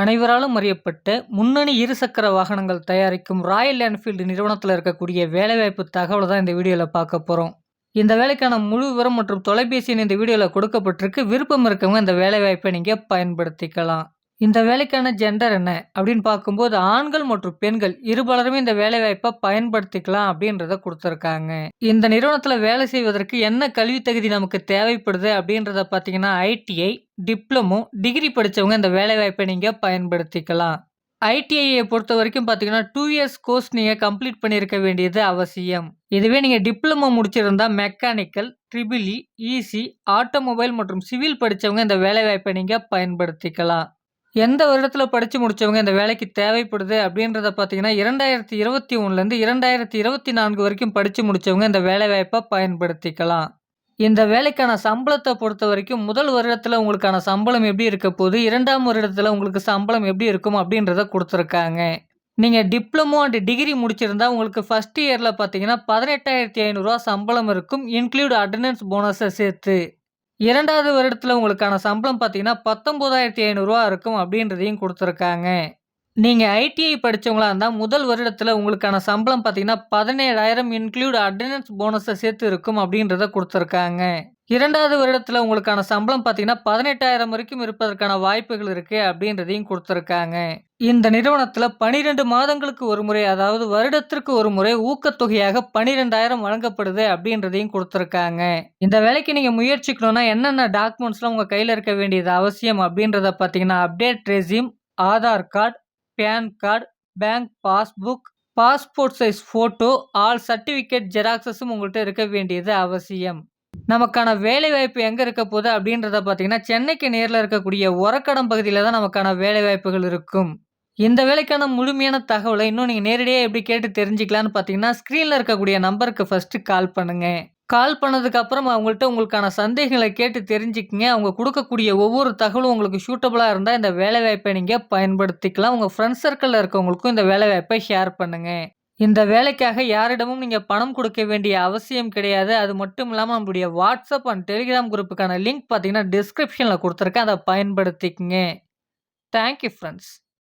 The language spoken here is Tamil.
அனைவராலும் அறியப்பட்ட முன்னணி இருசக்கர வாகனங்கள் தயாரிக்கும் ராயல் என்ஃபீல்டு நிறுவனத்தில் இருக்கக்கூடிய வேலைவாய்ப்பு தகவலை தான் இந்த வீடியோவில் பார்க்க போகிறோம் இந்த வேலைக்கான முழு விவரம் மற்றும் தொலைபேசியின் இந்த வீடியோவில் கொடுக்கப்பட்டிருக்கு. விருப்பம் இருக்கவங்க இந்த வேலைவாய்ப்பை நீங்கள் பயன்படுத்திக்கலாம். இந்த வேலைக்கான ஜெண்டர் என்ன? அப்படின்னு பார்க்கும்போது ஆண்கள் மற்றும் பெண்கள் இருபலருமே இந்த வேலைவாய்ப்பை பயன்படுத்திக்கலாம் அப்படின்றத கொடுத்துருக்காங்க. இந்த நிறுவனத்தில் வேலை செய்வதற்கு என்ன கல்வி தகுதி நமக்கு தேவைப்படுது அப்படின்றத பார்த்தீங்கன்னா ஐடிஐ டிப்ளமோ டிகிரி படித்தவங்க இந்த வேலைவாய்ப்பை நீங்கள் பயன்படுத்திக்கலாம். ஐடிஐயை பொறுத்த வரைக்கும் பார்த்தீங்கன்னா டூ இயர்ஸ் கோர்ஸ் நீங்கள் கம்ப்ளீட் பண்ணியிருக்க வேண்டியது அவசியம். இதுவே நீங்கள் டிப்ளமோ முடிச்சிருந்தா mechanical triple E EC automobile மற்றும் சிவில் படித்தவங்க இந்த வேலைவாய்ப்பை நீங்கள் பயன்படுத்திக்கலாம். எந்த வருடத்தில் படித்து முடித்தவங்க இந்த வேலைக்கு தேவைப்படுது அப்படின்றத பார்த்தீங்கன்னா இரண்டாயிரத்தி இருபத்தி ஒன்றுலேருந்து இரண்டாயிரத்தி இருபத்தி நான்கு வரைக்கும் படித்து முடித்தவங்க இந்த வேலைவாய்ப்பை பயன்படுத்திக்கலாம். இந்த வேலைக்கான சம்பளத்தை பொறுத்த வரைக்கும் முதல் வருடத்தில் உங்களுக்கான சம்பளம் எப்படி இருக்க போகுது இரண்டாம் வருடத்தில் உங்களுக்கு சம்பளம் எப்படி இருக்கும் அப்படின்றத கொடுத்துருக்காங்க. நீங்கள் டிப்ளமோ அண்ட் டிகிரி முடிச்சிருந்தா உங்களுக்கு ஃபஸ்ட் இயரில் பார்த்தீங்கன்னா பதினெட்டாயிரத்தி ஐநூறுரூவா சம்பளம் இருக்கும் இன்க்ளூட் அட்டண்டன்ஸ் போனஸை சேர்த்து. இரண்டாவது வருடத்தில் உங்களுக்கான சம்பளம் பார்த்தீங்கன்னா பத்தொம்போதாயிரத்தி ஐநூறுரூவா இருக்கும் அப்படின்றதையும் கொடுத்துருக்காங்க. நீங்கள் ஐடிஐ படித்தவங்களா இருந்தால் முதல் வருடத்தில் உங்களுக்கான சம்பளம் பார்த்தீங்கன்னா பதினேழாயிரம் இன்க்ளூட் அட்டண்டன்ஸ் போனஸை சேர்த்து இருக்கும் அப்படின்றத கொடுத்துருக்காங்க. இரண்டாவது வருடத்தில் உங்களுக்கான சம்பளம் பார்த்தீங்கன்னா பதினெட்டாயிரம் வரைக்கும் இருப்பதற்கான வாய்ப்புகள் இருக்குது அப்படின்றதையும் கொடுத்துருக்காங்க. இந்த நிறுவனத்தில் பனிரெண்டு மாதங்களுக்கு ஒரு முறை அதாவது வருடத்திற்கு ஒரு முறை ஊக்கத்தொகையாக பனிரெண்டாயிரம் வழங்கப்படுது அப்படின்றதையும் கொடுத்துருக்காங்க. இந்த வேலைக்கு நீங்கள் முயற்சிக்கணும்னா என்னென்ன டாக்குமெண்ட்ஸ்லாம் உங்கள் கையில் இருக்க வேண்டியது அவசியம் அப்படின்றத பார்த்தீங்கன்னா update resume Aadhaar card PAN card bank passbook passport size photo all certificate ஜெராக்ஸஸும் உங்கள்கிட்ட இருக்க வேண்டியது அவசியம். நமக்கான வேலைவாய்ப்பு எங்கே இருக்க போகுது அப்படின்றத பார்த்தீங்கன்னா சென்னைக்கு நேரில் இருக்கக்கூடிய உரக்கடம் பகுதியில் தான் நமக்கான வேலைவாய்ப்புகள் இருக்கும். இந்த வேலைக்கான முழுமையான தகவலை இன்னும் நீங்கள் நேரடியாக எப்படி கேட்டு தெரிஞ்சுக்கலான்னு பார்த்தீங்கன்னா ஸ்க்ரீனில் இருக்கக்கூடிய நம்பருக்கு ஃபஸ்ட்டு கால் பண்ணுங்கள் கால் பண்ணதுக்கப்புறம் அவங்கள்ட்ட உங்களுக்கான சந்தேகங்களை கேட்டு தெரிஞ்சுக்கங்க. அவங்க கொடுக்கக்கூடிய ஒவ்வொரு தகவலும் உங்களுக்கு சூட்டபுளாக இருந்தால் இந்த வேலைவாய்ப்பை நீங்கள் பயன்படுத்திக்கலாம். உங்கள் ஃப்ரெண்ட்ஸ் சர்க்கிளில் இருக்கவங்களுக்கும் இந்த வேலைவாய்ப்பை ஷேர் பண்ணுங்கள் இந்த வேலைக்காக யாரிடமும் நீங்கள் பணம் கொடுக்க வேண்டிய அவசியம் கிடையாது. அது மட்டும் இல்லாமல் நம்மளுடைய வாட்ஸ்அப் அண்ட் டெலிகிராம் குரூப்புக்கான லிங்க் பார்த்தீங்கன்னா டிஸ்கிரிப்ஷனில் கொடுத்துருக்கேன். அதை பயன்படுத்திக்கங்க. Thank you friends